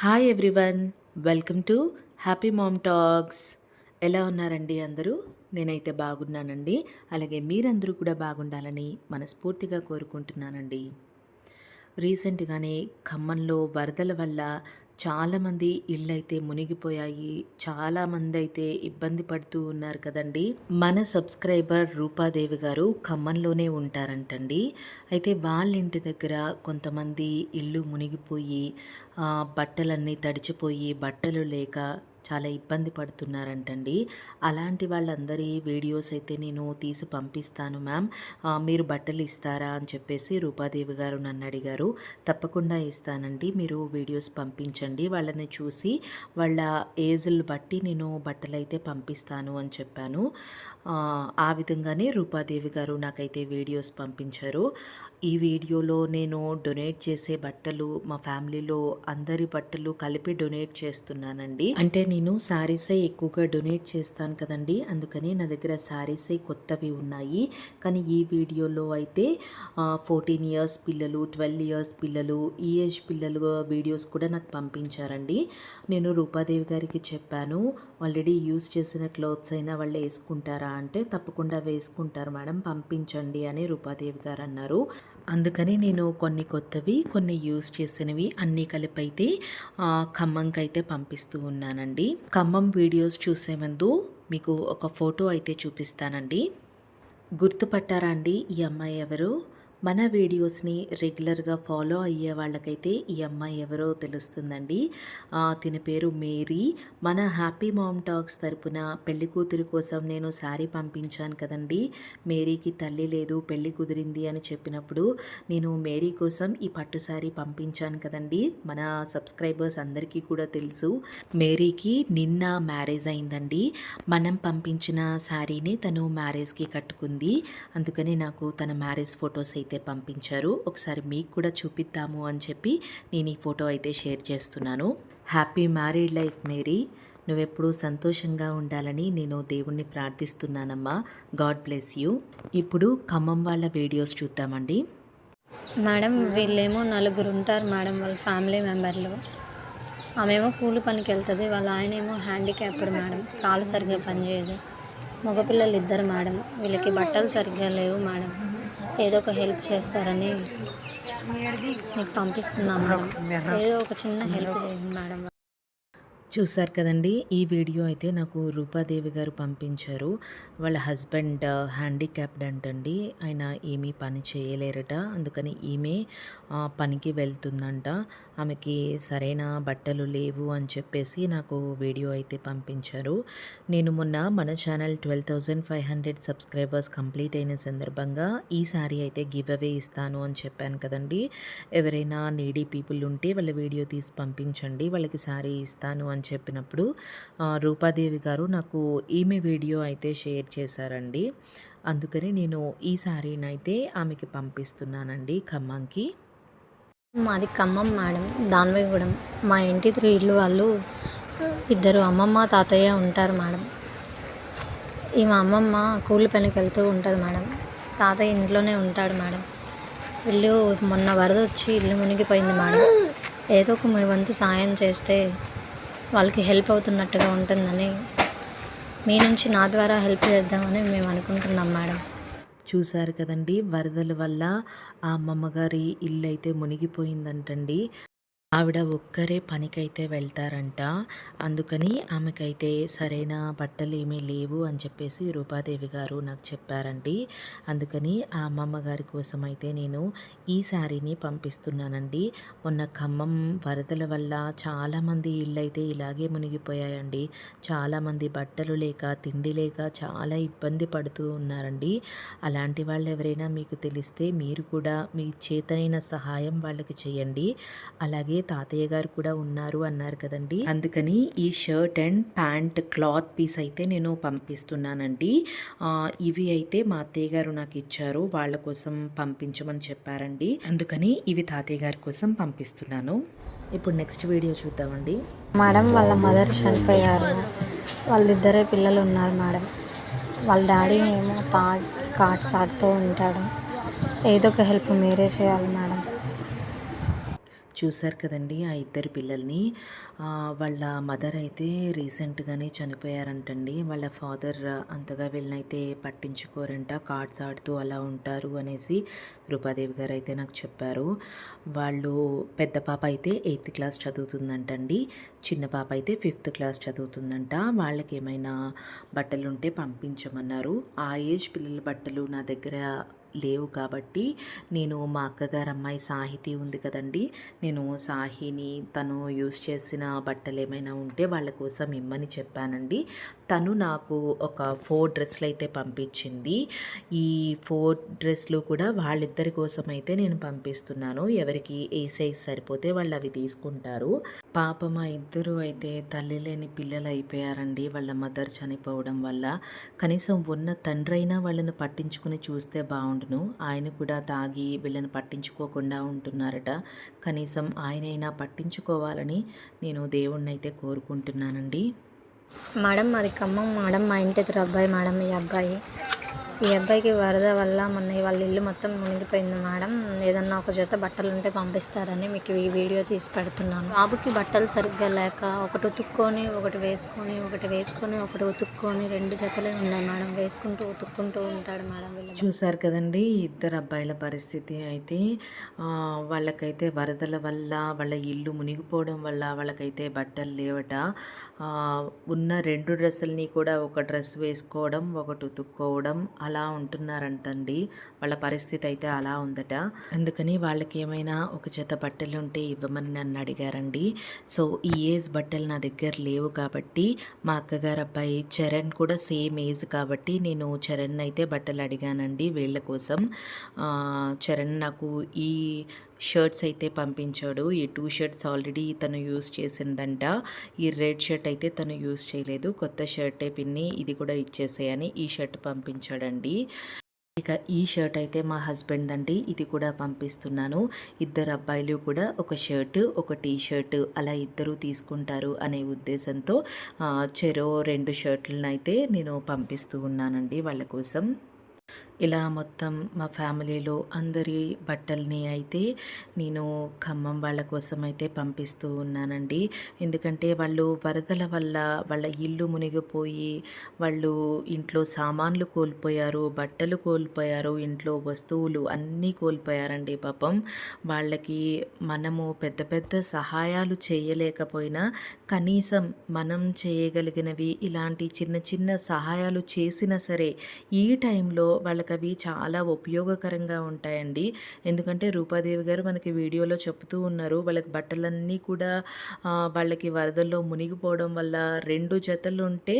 Hi everyone welcome to happy mom talks ఎలా ఉన్నారండి అందరూ? నేనైతే బాగున్నానండి. అలాగే మీరందరూ కూడా బాగుండాలని మనస్ఫూర్తిగా కోరుకుంటున్నానండి. రీసెంట్గానే ఖమ్మంలో వరదల వల్ల చాలామంది ఇళ్ళు అయితే మునిగిపోయాయి. చాలామంది అయితే ఇబ్బంది పడుతూ ఉన్నారు కదండి. మన సబ్స్క్రైబర్ రూపాదేవి గారు ఖమ్మంలోనే ఉంటారంటండి. అయితే వాళ్ళ ఇంటి దగ్గర కొంతమంది ఇల్లు మునిగిపోయి బట్టలన్నీ తడిచిపోయి బట్టలు లేక చాలా ఇబ్బంది పడుతున్నారంటండి. అలాంటి వాళ్ళందరి వీడియోస్ అయితే నేను తీసి పంపిస్తాను మ్యామ్. మీరు బట్టలు ఇస్తారా అని చెప్పేసి రూపాదేవి గారు నన్ను అడిగారు. తప్పకుండా ఇస్తానండి. మీరు వీడియోస్ పంపించండి. వాళ్ళని చూసి వాళ్ళ ఏజ్లు బట్టి నేను బట్టలు అయితే పంపిస్తాను అని చెప్పాను. ఆ, విధంగానే రూపాదేవి గారు నాకైతే వీడియోస్ పంపించారు. ఈ వీడియోలో నేను డొనేట్ చేసే బట్టలు మా ఫ్యామిలీలో అందరి బట్టలు కలిపి డొనేట్ చేస్తున్నానండి. అంటే నేను శారీసే ఎక్కువగా డొనేట్ చేస్తాను కదండి. అందుకని నా దగ్గర శారీసే కొత్తవి ఉన్నాయి. కానీ ఈ వీడియోలో అయితే ఫోర్టీన్ ఇయర్స్ పిల్లలు ట్వెల్వ్ ఇయర్స్ పిల్లలు ఈ ఏజ్ పిల్లలు వీడియోస్ కూడా నాకు పంపించారండి. నేను రూపాదేవి గారికి చెప్పాను ఆల్రెడీ యూస్ చేసిన క్లోత్స్ అయినా వాళ్ళు వేసుకుంటారా అంటే తప్పకుండా వేసుకుంటారు మేడం. పంపించండి అని రూపాదేవి గారు అన్నారు. అందుకని నేను కొన్ని కొత్తవి కొన్ని యూస్ చేసినవి అన్నీ కలిపి అయితే ఖమ్మంకి అయితే పంపిస్తూ ఉన్నానండి. ఖమ్మం వీడియోస్ చూసే ముందు మీకు ఒక ఫోటో అయితే చూపిస్తానండి. గుర్తుపట్టారా అండి ఈ అమ్మాయి ఎవరు? మన వీడియోస్ని రెగ్యులర్గా ఫాలో అయ్యే వాళ్ళకైతే ఈ అమ్మాయి ఎవరో తెలుస్తుందండి. తిని పేరు మేరీ. మన హ్యాపీ మామ్ టాక్స్ తరపున పెళ్ళి కూతురు కోసం నేను శారీ పంపించాను కదండి. మేరీకి తల్లి లేదు పెళ్ళి కుదిరింది అని చెప్పినప్పుడు నేను మేరీ కోసం ఈ పట్టు శారీ పంపించాను కదండి. మన సబ్స్క్రైబర్స్ అందరికీ కూడా తెలుసు. మేరీకి నిన్న మ్యారేజ్ అయిందండి. మనం పంపించిన శారీని తను మ్యారేజ్కి కట్టుకుంది. అందుకని నాకు తన మ్యారేజ్ ఫొటోస్ అయితే అయితే పంపించారు ఒకసారి మీకు కూడా చూపిద్దాము అని చెప్పి నేను ఈ ఫోటో అయితే షేర్ చేస్తున్నాను. Happy married life Mary. నువ్వెప్పుడూ సంతోషంగా ఉండాలని నేను దేవుణ్ణి ప్రార్థిస్తున్నానమ్మా. God bless you. ఇప్పుడు ఖమ్మం వాళ్ళ వీడియోస్ చూద్దామండి. మేడం వీళ్ళేమో నలుగురు ఉంటారు మేడం వాళ్ళ ఫ్యామిలీ మెంబర్లు. ఆమెమో కూలి పనికి వెళ్తుంది వాళ్ళ ఆయన ఏమో హ్యాండిక్యాప్డ్ మేడం కాలు సరిగ్గా పనిచేయదు. మగపిల్లలు ఇద్దరు మేడం వీళ్ళకి బట్టలు సరిగ్గా లేవు మేడం. ఏదో ఒక హెల్ప్ చేస్తారని మీకు పంపిస్తున్నాం మేడం ఏదో ఒక చిన్న హెల్ప్ చేయండి మేడం. చూసారు కదండి ఈ వీడియో అయితే నాకు రూపాదేవి గారు పంపించారు. వాళ్ళ హస్బెండ్ హ్యాండిక్యాప్డ్ అంటండి. ఆయన ఏమీ పని చేయలేరట. అందుకని ఈమె పనికి వెళ్తుందంట. ఆమెకి సరైన బట్టలు లేవు అని చెప్పేసి నాకు వీడియో అయితే పంపించారు. నేను మొన్న మన channel twelve thousand five hundred subscribers complete అయిన సందర్భంగా ఈ సారీ అయితే గివ్ అవే ఇస్తాను అని చెప్పాను కదండి. ఎవరైనా నీడీ పీపుల్ ఉంటే వాళ్ళ వీడియో తీసి పంపించండి. వాళ్ళకి శారీ ఇస్తాను అని చెప్పినప్పుడు రూపాదేవి గారు నాకు ఈమె వీడియో అయితే షేర్ చేశారండి. అందుకని నేను ఈ శారీనైతే ఆమెకి పంపిస్తున్నానండి ఖమ్మంకి. మాది ఖమ్మం మేడం దానివైగూడెం. మా ఇంటి త్రీ ఇల్లు వాళ్ళు ఇద్దరు అమ్మమ్మ తాతయ్య ఉంటారు మేడం. ఈమె అమ్మమ్మ కూలి పనికి వెళ్తూ ఉంటుంది మేడం. తాతయ్య ఇంట్లోనే ఉంటాడు మేడం. ఇల్లు మొన్న వరద వచ్చి ఇల్లు మునిగిపోయింది మేడం. ఏదో ఒక మీ వంతు సాయం చేస్తే వాళ్ళకి హెల్ప్ అవుతున్నట్టుగా ఉంటుందని మీ నుంచి నా ద్వారా హెల్ప్ చేద్దామని మేము అనుకుంటున్నాం మేడం. చూశారు కదండి వరదల వల్ల ఆ అమ్మమ్మగారి ఇల్లు అయితే మునిగిపోయిందంటండి. ఆవిడ ఒక్కరే పనికైతే వెళ్తారంట. అందుకని ఆమెకైతే సరైన బట్టలు ఏమీ లేవు అని చెప్పేసి రూపాదేవి గారు నాకు చెప్పారండి. అందుకని ఆ అమ్మమ్మ గారి కోసం అయితే నేను ఈ శారీని పంపిస్తున్నానండి. మొన్న ఖమ్మం వరదల వల్ల చాలామంది ఇళ్ళు అయితే ఇలాగే మునిగిపోయాయండి. చాలామంది బట్టలు లేక తిండి లేక చాలా ఇబ్బంది పడుతూ ఉన్నారండి. అలాంటి వాళ్ళు ఎవరైనా మీకు తెలిస్తే మీరు కూడా మీ చేతనైన సహాయం వాళ్ళకి చేయండి. అలాగే తాతయ్య గారు కూడా ఉన్నారు అన్నారు కదండి. అందుకని ఈ shirt and pant cloth piece అయితే నేను పంపిస్తున్నానండి. ఇవి అయితే మా అత్తయ్య గారు నాకు ఇచ్చారు. వాళ్ళ కోసం పంపించమని చెప్పారండి. అందుకని ఇవి తాతయ్య గారి కోసం పంపిస్తున్నాను. ఇప్పుడు నెక్స్ట్ వీడియో చూద్దామండి. మేడం వాళ్ళ మదర్ చనిపోయారు. వాళ్ళిద్దరే పిల్లలు ఉన్నారు మేడం. వాళ్ళ డాడీ ఏమో తా కార్డ్స్ ఆడుతూ ఉంటాడు. ఏదో ఒక హెల్ప్ మీరే చేయాలి మేడం. చూశారు కదండి ఆ ఇద్దరు పిల్లల్ని. వాళ్ళ మదర్ అయితే రీసెంట్గానే చనిపోయారంటండి. వాళ్ళ ఫాదర్ అంతగా వీళ్ళనైతే పట్టించుకోరంట కార్డ్స్ ఆడుతూ అలా ఉంటారు అనేసి రూపాదేవి గారు అయితే నాకు చెప్పారు. వాళ్ళు పెద్ద పాప అయితే ఎయిత్ క్లాస్ చదువుతుందంటండి. చిన్న పాప అయితే ఫిఫ్త్ క్లాస్ చదువుతుందంట. వాళ్ళకి ఏమైనా బట్టలు ఉంటే పంపించమన్నారు. ఆ ఏజ్ పిల్లల బట్టలు నా దగ్గర లేవు కాబట్టి నేను మా అక్కగారు అమ్మాయి సాహితీ ఉంది కదండి. నేను సాహిని తను యూస్ చేసిన బట్టలు ఏమైనా ఉంటే వాళ్ళ కోసం ఇమ్మని చెప్పానండి. తను నాకు ఒక ఫోర్ డ్రెస్సులు అయితే పంపించింది. ఈ ఫోర్ డ్రెస్లు కూడా వాళ్ళిద్దరి కోసం అయితే నేను పంపిస్తున్నాను. ఎవరికి ఏ సైజ్ సరిపోతే వాళ్ళు అవి తీసుకుంటారు. పాప మా ఇద్దరు అయితే తల్లి లేని పిల్లలు అయిపోయారండి. వాళ్ళ మదర్ చనిపోవడం వల్ల. కనీసం ఉన్న తండ్రి అయినా వాళ్ళని పట్టించుకుని చూస్తే బాగుండును. ఆయన కూడా తాగి వీళ్ళని పట్టించుకోకుండా ఉంటున్నారట. కనీసం ఆయనైనా పట్టించుకోవాలని నేను దేవుణ్ణి అయితే కోరుకుంటున్నానండి. మేడం మాది ఖమ్మం మేడం మా ఇంటి ఎదురు అబ్బాయి మేడం ఈ అబ్బాయి ఈ అబ్బాయికి వరద వల్ల మొన్న వాళ్ళ ఇల్లు మొత్తం మునిగిపోయింది మేడం. ఏదన్నా ఒక జత బట్టలు ఉంటే పంపిస్తారని మీకు ఈ వీడియో తీసి పెడుతున్నాను. బాబుకి బట్టలు సరిగ్గా లేక ఒకటి ఉతుక్కొని ఒకటి వేసుకొని ఒకటి వేసుకొని ఒకటి ఉతుక్కొని రెండు జతలే ఉన్నాయి మేడం. వేసుకుంటూ ఉతుక్కుంటూ ఉంటాడు మేడం చూశారు కదండి ఇద్దరు అబ్బాయిల పరిస్థితి అయితే వాళ్ళకైతే వరదల వల్ల వాళ్ళ ఇల్లు మునిగిపోవడం వల్ల వాళ్ళకైతే బట్టలు లేవట. ఆ, ఉన్న రెండు డ్రెస్సుల్ని కూడా ఒక డ్రెస్ వేసుకోవడం ఒకటి ఉతుక్కోవడం అలా ఉంటున్నారంటండి. వాళ్ళ పరిస్థితి అయితే అలా ఉందట. అందుకని వాళ్ళకి ఏమైనా ఒక జత బట్టలు ఉంటే ఇవ్వమని నన్ను అడిగారండి. సో ఈ ఏజ్ బట్టలు నా దగ్గర లేవు కాబట్టి మా అక్కగారు అబ్బాయి చరణ్ కూడా సేమ్ ఏజ్ కాబట్టి నేను చరణ్ అయితే బట్టలు అడిగానండి వీళ్ళ కోసం. చరణ్ నాకు ఈ షర్ట్స్ అయితే పంపించాడు. ఈ టూ షర్ట్స్ ఆల్రెడీ తను యూస్ చేసిందంట. ఈ రెడ్ షర్ట్ అయితే తను యూస్ చేయలేదు. కొత్త షర్టే పిన్ని ఇది కూడా ఇచ్చేసేయని ఈ షర్ట్ పంపించాడండి. ఇక ఈ షర్ట్ అయితే మా హస్బెండ్ అండి ఇది కూడా పంపిస్తున్నాను. ఇద్దరు అబ్బాయిలు కూడా ఒక షర్ట్ ఒక టీ షర్ట్ అలా ఇద్దరు తీసుకుంటారు అనే ఉద్దేశంతో చెరో రెండు షర్ట్లను అయితే నేను పంపిస్తూ ఉన్నానండి వాళ్ళ కోసం. ఇలా మొత్తం మా ఫ్యామిలీలో అందరి బట్టల్ని అయితే నేను ఖమ్మం వాళ్ళ కోసం అయితే పంపిస్తూ ఉన్నానండి. ఎందుకంటే వాళ్ళు వరదల వల్ల వాళ్ళ ఇల్లు మునిగిపోయి వాళ్ళు ఇంట్లో సామాన్లు కోల్పోయారు బట్టలు కోల్పోయారు ఇంట్లో వస్తువులు అన్నీ కోల్పోయారండి పాపం. వాళ్ళకి మనము పెద్ద పెద్ద సహాయాలు చేయలేకపోయినా కనీసం మనం చేయగలిగినవి ఇలాంటి చిన్న చిన్న సహాయాలు చేసినా సరే ఈ టైంలో వాళ్ళకి అవి చాలా ఉపయోగకరంగా ఉంటాయండి. ఎందుకంటే రూపాదేవి గారు మనకి వీడియోలో చెప్తూ ఉన్నారు వాళ్ళకి బట్టలన్నీ కూడా వాళ్ళకి వరదల్లో మునిగిపోవడం వల్ల రెండు జతలు ఉంటే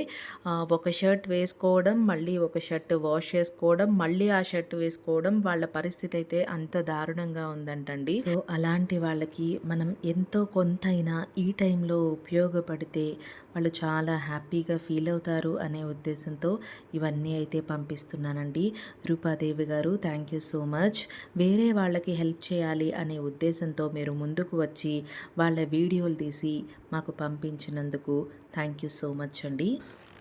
ఒక షర్ట్ వేసుకోవడం మళ్ళీ ఒక షర్ట్ వాష్ చేసుకోవడం మళ్ళీ ఆ షర్ట్ వేసుకోవడం వాళ్ళ పరిస్థితి అయితే అంత దారుణంగా ఉందంటండి. సో అలాంటి వాళ్ళకి మనం ఎంతో కొంతైనా ఈ టైంలో ఉపయోగపడితే వాళ్ళు చాలా హ్యాపీగా ఫీల్ అవుతారు అనే ఉద్దేశంతో ఇవన్నీ అయితే పంపిస్తున్నానండి. రూపాదేవి గారు థ్యాంక్ యూ సో మచ్ వేరే వాళ్ళకి హెల్ప్ చేయాలి అనే ఉద్దేశంతో మీరు ముందుకు వచ్చి వాళ్ళ వీడియోలు తీసి మాకు పంపించినందుకు థ్యాంక్ యూ సో మచ్ అండి.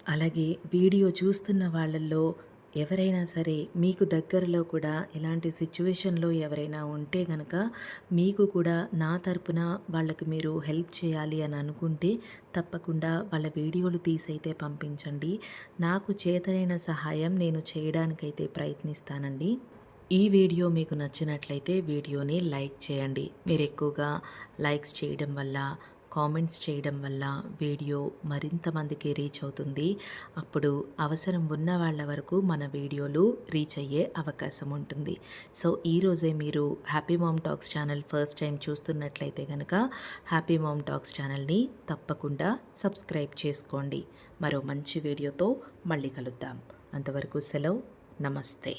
అలాగే వీడియో చూస్తున్న వాళ్ళల్లో ఎవరైనా సరే మీకు దగ్గరలో కూడా ఇలాంటి సిచ్యువేషన్లో ఎవరైనా ఉంటే గనక మీకు కూడా నా తరపున వాళ్ళకి మీరు హెల్ప్ చేయాలి అని అనుకుంటే తప్పకుండా వాళ్ళ వీడియోలు తీసైతే పంపించండి. నాకు చేతనైన సహాయం నేను చేయడానికైతే ప్రయత్నిస్తానండి. ఈ వీడియో మీకు నచ్చినట్లయితే వీడియోని లైక్ చేయండి. మీరు ఎక్కువగా లైక్స్ చేయడం వల్ల కామెంట్స్ చేయడం వల్ల వీడియో మరింత మందికి రీచ్ అవుతుంది. అప్పుడు అవసరం ఉన్న వాళ్ళ వరకు మన వీడియోలు రీచ్ అయ్యే అవకాశం ఉంటుంది. సో ఈరోజే మీరు happy mom talks channel first time చూస్తున్నట్లయితే కనుక హ్యాపీ మామ్ టాక్స్ ఛానల్ని తప్పకుండా సబ్స్క్రైబ్ చేసుకోండి. మరో మంచి వీడియోతో మళ్ళీ కలుద్దాం. అంతవరకు సెలవు. నమస్తే.